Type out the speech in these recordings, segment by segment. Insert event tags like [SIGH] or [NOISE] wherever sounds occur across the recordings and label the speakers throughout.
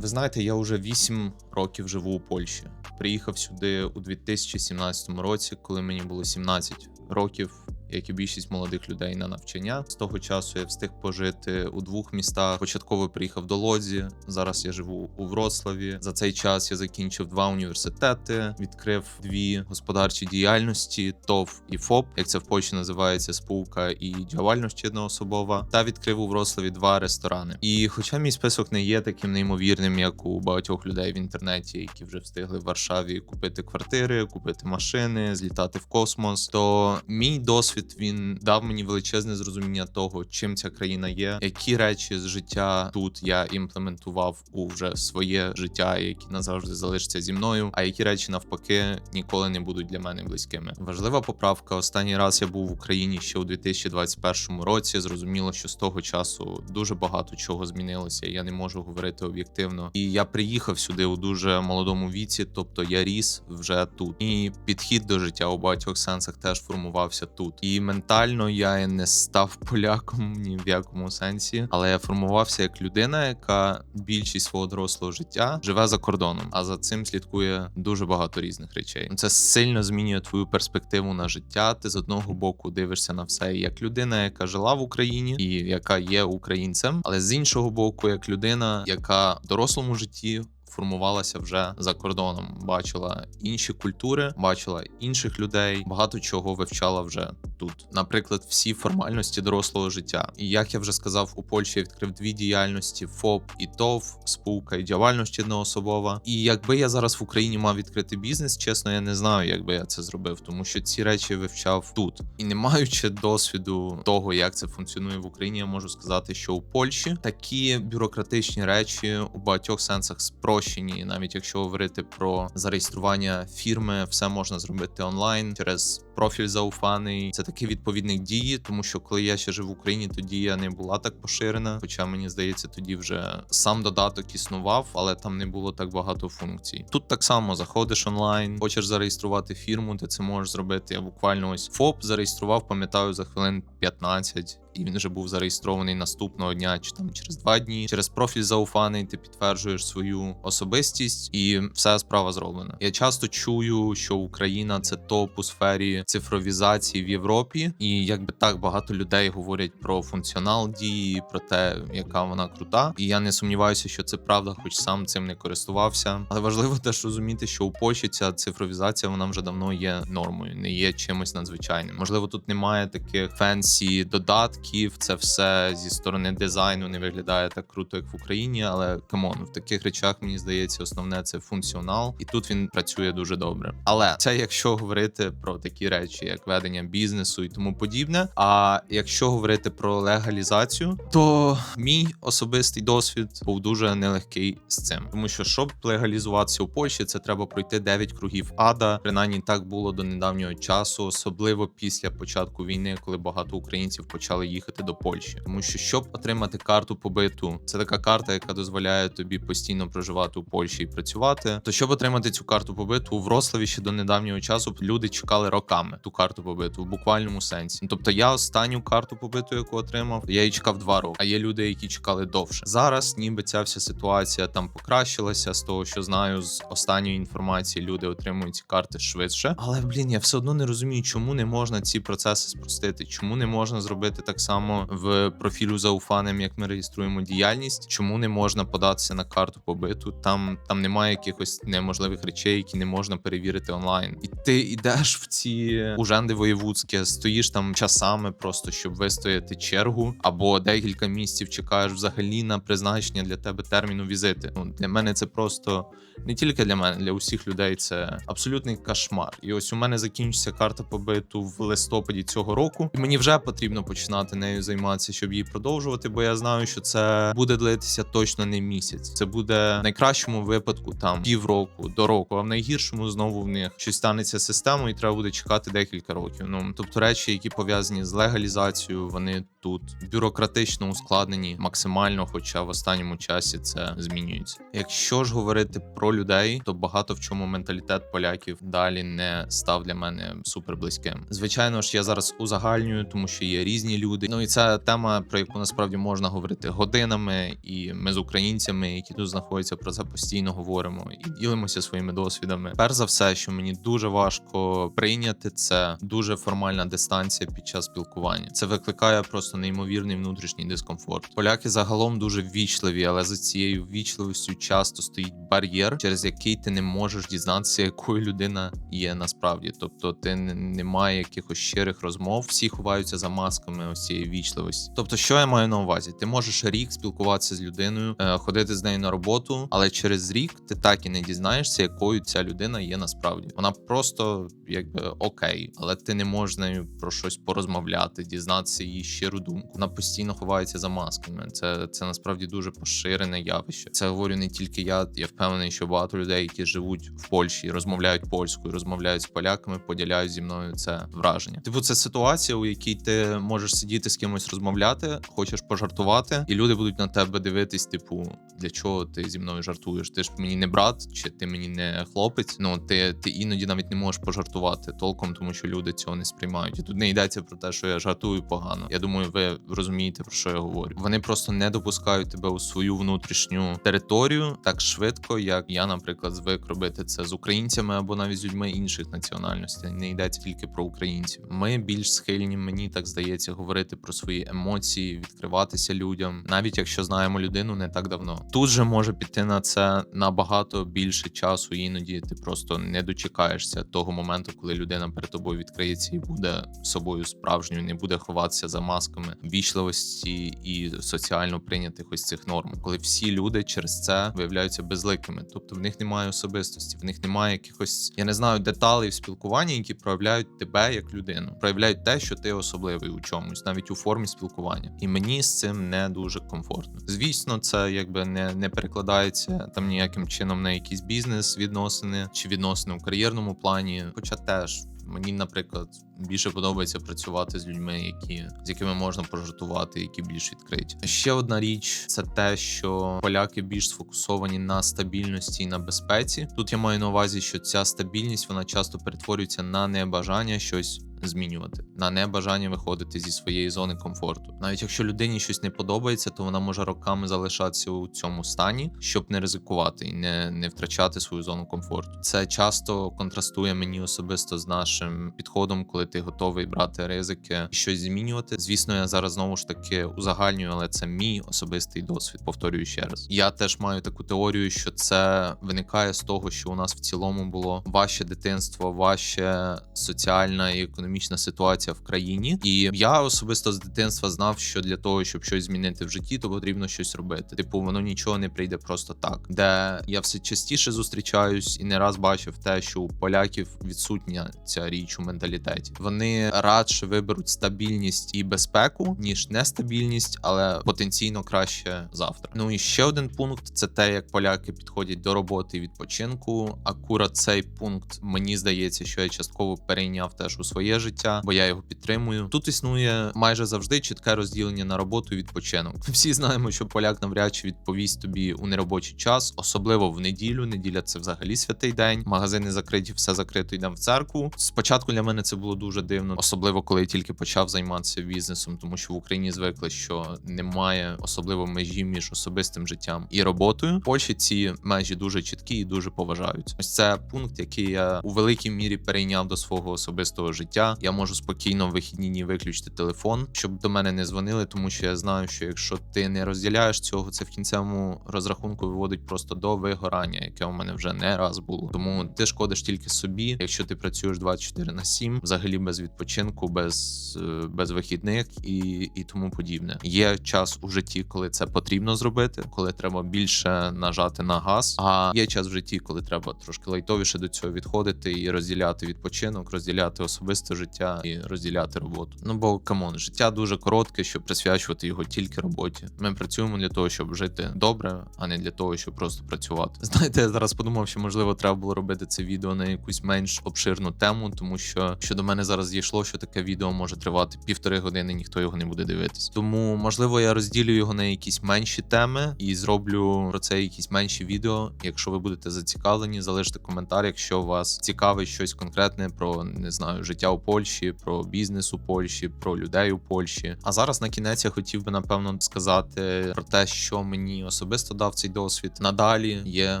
Speaker 1: Ви знаєте, я вже 8 років живу у Польщі. Приїхав сюди у 2017 році, коли мені було 17 років, як і більшість молодих людей на навчання. З того часу я встиг пожити у двох містах. Початково приїхав до Лодзі. Зараз я живу у Вроцлаві. За цей час я закінчив два університети, відкрив дві господарчі діяльності ТОВ і ФОП, як це в Польщі називається спілка і діяльність одноособова, та відкрив у Вроцлаві два ресторани. І хоча мій список не є таким неймовірним, як у багатьох людей в інтернеті, які вже встигли в Варшаві купити квартири, купити машини, злітати в космос, то мій досвід він дав мені величезне зрозуміння того, чим ця країна є, які речі з життя тут я імплементував у вже своє життя, які назавжди залишаться зі мною. А які речі навпаки ніколи не будуть для мене близькими. Важлива поправка. Останній раз я був в Україні ще у 2021 році. Зрозуміло, що з того часу дуже багато чого змінилося. Я не можу говорити об'єктивно. І я приїхав сюди у дуже молодому віці, тобто я ріс вже тут. І підхід до життя у багатьох сенсах теж формувався тут. І ментально я не став поляком ні в якому сенсі, але я формувався як людина, яка більшість свого дорослого життя живе за кордоном, а за цим слідкує дуже багато різних речей. Це сильно змінює твою перспективу на життя. Ти з одного боку дивишся на все як людина, яка жила в Україні і яка є українцем, але з іншого боку, як людина, яка в дорослому житті. Формувалася вже за кордоном, бачила інші культури, бачила інших людей, багато чого вивчала вже тут. Наприклад, всі формальності дорослого життя. І як я вже сказав, у Польщі я відкрив дві діяльності: ФОП і ТОВ, спілка і діяльність одноособова. І якби я зараз в Україні мав відкрити бізнес, чесно, я не знаю, як би я це зробив, тому що ці речі вивчав тут. І не маючи досвіду того, як це функціонує в Україні, я можу сказати, що у Польщі такі бюрократичні речі у багатьох сенсах спрощені. Навіть якщо говорити про зареєстрування фірми, все можна зробити онлайн через профіль зауфаний. Це такий відповідник дії, тому що коли я ще жив в Україні, то дія не була так поширена. Хоча мені здається, тоді вже сам додаток існував, але там не було так багато функцій. Тут так само заходиш онлайн, хочеш зареєструвати фірму, ти це можеш зробити. Я буквально ось ФОП зареєстрував, пам'ятаю за хвилин 15. І він вже був зареєстрований наступного дня, чи там через два дні. Через профіль зауфаний ти підтверджуєш свою особистість, і все справа зроблена. Я часто чую, що Україна це топ у сфері цифровізації в Європі, і якби так багато людей говорять про функціонал дії, про те, яка вона крута. І я не сумніваюся, що це правда, хоч сам цим не користувався. Але важливо [LAUGHS] теж розуміти, що у Польщі ця цифровізація вона вже давно є нормою, не є чимось надзвичайним. Можливо, тут немає таких фенсі додатків. Це все зі сторони дизайну не виглядає так круто, як в Україні. Але камон, в таких речах мені здається, основне це функціонал, і тут він працює дуже добре. Але це якщо говорити про такі речі, як ведення бізнесу і тому подібне. А якщо говорити про легалізацію, то мій особистий досвід був дуже нелегкий з цим, тому що щоб легалізуватися у Польщі, це треба пройти 9 кругів ада. Принаймні так було до недавнього часу, особливо після початку війни, коли багато українців почали їхати до Польщі. Тому що щоб отримати карту побиту, це така карта, яка дозволяє тобі постійно проживати у Польщі і працювати. То щоб отримати цю карту побиту у Вроцлаві ще до недавнього часу люди чекали роками ту карту побиту в буквальному сенсі. Ну, Тобто я останню карту побиту, яку отримав, я її чекав два роки. А є люди, які чекали довше. Зараз, ніби ця вся ситуація там покращилася з того, що знаю з останньої інформації, люди отримують ці карти швидше. Але блін, я все одно не розумію, чому не можна ці процеси спростити, чому не можна зробити так само в профілю зауфаним, як ми реєструємо діяльність, чому не можна податися на карту побиту. Там там немає якихось неможливих речей, які не можна перевірити онлайн. І ти йдеш в ці уженди воєвудські, стоїш там часами, просто щоб вистояти чергу, або декілька місяців чекаєш взагалі на призначення для тебе терміну візити. Ну для мене це просто не тільки для мене, для усіх людей це абсолютний кошмар. І ось у мене закінчиться карта побиту в листопаді цього року, і мені вже потрібно починати нею займатися, щоб її продовжувати. Бо я знаю, що це буде длитися точно не місяць. Це буде в найкращому випадку там півроку до року, а в найгіршому знову в них щось станеться системою, і треба буде чекати декілька років. Ну тобто речі, які пов'язані з легалізацією, вони тут бюрократично ускладнені максимально, хоча в останньому часі це змінюється. Якщо ж говорити про людей, то багато в чому менталітет поляків далі не став для мене супер близьким. Звичайно ж, я зараз узагальнюю, тому що є різні люди. Люди. Ну і це тема, про яку насправді можна говорити годинами. І ми з українцями, які тут знаходяться, про це постійно говоримо і ділимося своїми досвідами. Перш за все, що мені дуже важко прийняти, це дуже формальна дистанція під час спілкування. Це викликає просто неймовірний внутрішній дискомфорт. Поляки загалом дуже ввічливі, але за цією ввічливістю часто стоїть бар'єр, через який ти не можеш дізнатися, якою людина є насправді. Тобто, ти не- немає якихось щирих розмов, всі ховаються за масками ось цієї вічливості. Тобто, що я маю на увазі? Ти можеш рік спілкуватися з людиною, е, ходити з нею на роботу, але через рік ти так і не дізнаєшся, якою ця людина є насправді. Вона просто якби окей, але ти не можеш нею про щось порозмовляти, дізнатися її щиру думку. Вона постійно ховається за масками. Це, це насправді дуже поширене явище. Це говорю не тільки я. Я впевнений, що багато людей, які живуть в Польщі, розмовляють польською, розмовляють з поляками, поділяють зі мною це враження. Типу, це ситуація, у якій ти можеш сидіти з кимось розмовляти, хочеш пожартувати, і люди будуть на тебе дивитись, типу, для чого ти зі мною жартуєш? Ти ж мені не брат, чи ти мені не хлопець. Ну ти, ти іноді навіть не можеш пожартувати толком, тому що люди цього не сприймають. І тут не йдеться про те, що я жартую погано. Я думаю, ви розумієте про що я говорю. Вони просто не допускають тебе у свою внутрішню територію так швидко, як я, наприклад, звик робити це з українцями або навіть з людьми інших національностей. Не йдеться тільки про українців. Ми більш схильні, мені так здається, говорити про свої емоції, відкриватися людям, навіть якщо знаємо людину не так давно. Тут же може піти на це набагато більше часу. Іноді ти просто не дочекаєшся того моменту, коли людина перед тобою відкриється і буде собою справжньою, не буде ховатися за масками вічливості і соціально прийнятих ось цих норм, коли всі люди через це виявляються безликими, тобто в них немає особистості, в них немає якихось, я не знаю, деталей в спілкуванні, які проявляють тебе як людину, проявляють те, що ти особливий у чомусь, навіть у формі спілкування. І мені з цим не дуже комфортно. Звісно, це якби не, не перекладається там ніяким чином на якийсь бізнес відносини чи відносини у кар'єрному плані, хоча теж. Мені, наприклад, більше подобається працювати з людьми, які з якими можна пожартувати, які більш відкриті. Ще одна річ це те, що поляки більш сфокусовані на стабільності і на безпеці. Тут я маю на увазі, що ця стабільність вона часто перетворюється на небажання щось. Змінювати на небажання виходити зі своєї зони комфорту, навіть якщо людині щось не подобається, то вона може роками залишатися у цьому стані, щоб не ризикувати і не, не втрачати свою зону комфорту. Це часто контрастує мені особисто з нашим підходом, коли ти готовий брати ризики і щось змінювати. Звісно, я зараз знову ж таки узагальнюю, але це мій особистий досвід. Повторюю ще раз. Я теж маю таку теорію, що це виникає з того, що у нас в цілому було важче дитинство, важче соціальна і економічна ситуація в країні. І я особисто з дитинства знав, що для того, щоб щось змінити в житті, то потрібно щось робити. Типу, воно нічого не прийде просто так. Де я все частіше зустрічаюсь і не раз бачив те, що у поляків відсутня ця річ у менталітеті. Вони радше виберуть стабільність і безпеку, ніж нестабільність, але потенційно краще завтра. Ну і ще один пункт це те, як поляки підходять до роботи і відпочинку. Акурат цей пункт мені здається, що я частково перейняв теж у своє життя, бо я його підтримую. Тут існує майже завжди чітке розділення на роботу і відпочинок. Всі знаємо, що поляк навряд чи відповість тобі у неробочий час, особливо в неділю. Неділя це взагалі святий день. Магазини закриті, все закрито. Йдемо в церкву. Спочатку для мене це було дуже дивно, особливо коли я тільки почав займатися бізнесом, тому що в Україні звикли, що немає особливо межі між особистим життям і роботою. Польщі ці межі дуже чіткі і дуже поважаються. Ось це пункт, який я у великій мірі перейняв до свого особистого життя. Я можу спокійно в вихідні дні виключити телефон, щоб до мене не дзвонили, тому що я знаю, що якщо ти не розділяєш цього, це в кінцевому розрахунку виводить просто до вигорання, яке у мене вже не раз було. Тому ти шкодиш тільки собі, якщо ти працюєш 24 на 7, взагалі без відпочинку, без, е, без вихідних і, і тому подібне. Є час у житті, коли це потрібно зробити, коли треба більше нажати на газ. А є час в житті, коли треба трошки лайтовіше до цього відходити і розділяти відпочинок, розділяти особисте життя і розділяти роботу. Ну бо камон, життя дуже коротке, щоб присвячувати його тільки роботі. Ми працюємо для того, щоб жити добре, а не для того, щоб просто працювати. [LAUGHS] Знаєте, я зараз подумав, що можливо треба було робити це відео на якусь менш обширну тему, тому що що до мене мене зараз дійшло, що таке відео може тривати півтори години, ніхто його не буде дивитись. Тому можливо я розділю його на якісь менші теми і зроблю про це якісь менші відео. Якщо ви будете зацікавлені, залиште коментар, якщо вас цікавить щось конкретне про не знаю життя у Польщі, про бізнес у Польщі, про людей у Польщі. А зараз на кінець я хотів би напевно сказати про те, що мені особисто дав цей досвід. Надалі є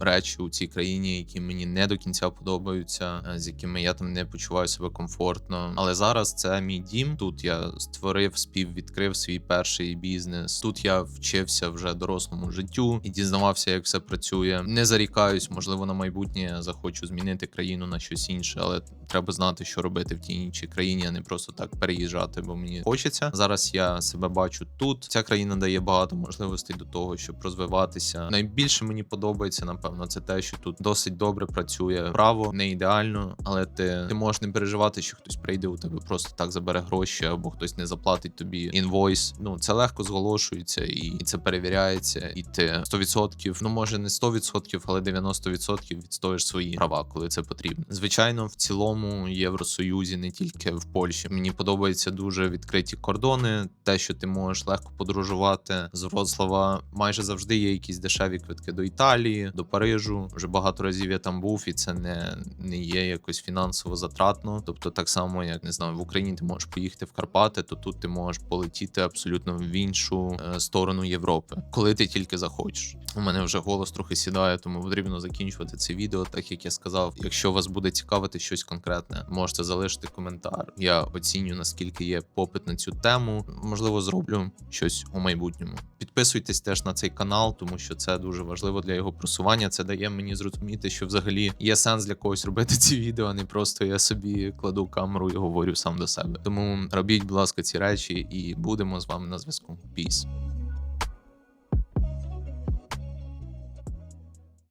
Speaker 1: речі у цій країні, які мені не до кінця подобаються, е, з якими я там не почуваю себе комфортно. Але зараз це мій дім. Тут я створив співвідкрив свій перший бізнес. Тут я вчився вже дорослому життю і дізнавався, як все працює. Не зарікаюсь, можливо, на майбутнє я захочу змінити країну на щось інше, але треба знати, що робити в тій іншій країні, а не просто так переїжджати, бо мені хочеться. Зараз я себе бачу тут. Ця країна дає багато можливостей до того, щоб розвиватися. Найбільше мені подобається, напевно, це те, що тут досить добре працює право, не ідеально, але ти, ти можеш не переживати, що хтось прийде у тебе просто так забере гроші, або хтось не заплатить тобі інвойс. Ну це легко зголошується і, це перевіряється. І ти 100%, ну може не 100%, але 90% відстоїш свої права, коли це потрібно. Звичайно, в цілому Євросоюзі, не тільки в Польщі. Мені подобаються дуже відкриті кордони. Те, що ти можеш легко подорожувати з Вроцлава, майже завжди є якісь дешеві квитки до Італії, до Парижу. Вже багато разів я там був, і це не, не є якось фінансово затратно. Тобто, так само, як не знаю, в Україні ти можеш поїхати в Карпати, то тут ти можеш полетіти абсолютно в іншу е, сторону Європи, коли ти тільки захочеш. У мене вже голос трохи сідає, тому потрібно закінчувати це відео. Так як я сказав, якщо вас буде цікавити щось конкретне, можете залишити коментар. Я оціню наскільки є попит на цю тему. Можливо, зроблю щось у майбутньому. Підписуйтесь теж на цей канал, тому що це дуже важливо для його просування. Це дає мені зрозуміти, що взагалі є сенс для когось робити ці відео, а не просто я собі кладу камеру і говорю сам до себе. Тому робіть, будь ласка, ці речі, і будемо з вами на зв'язку. Піс.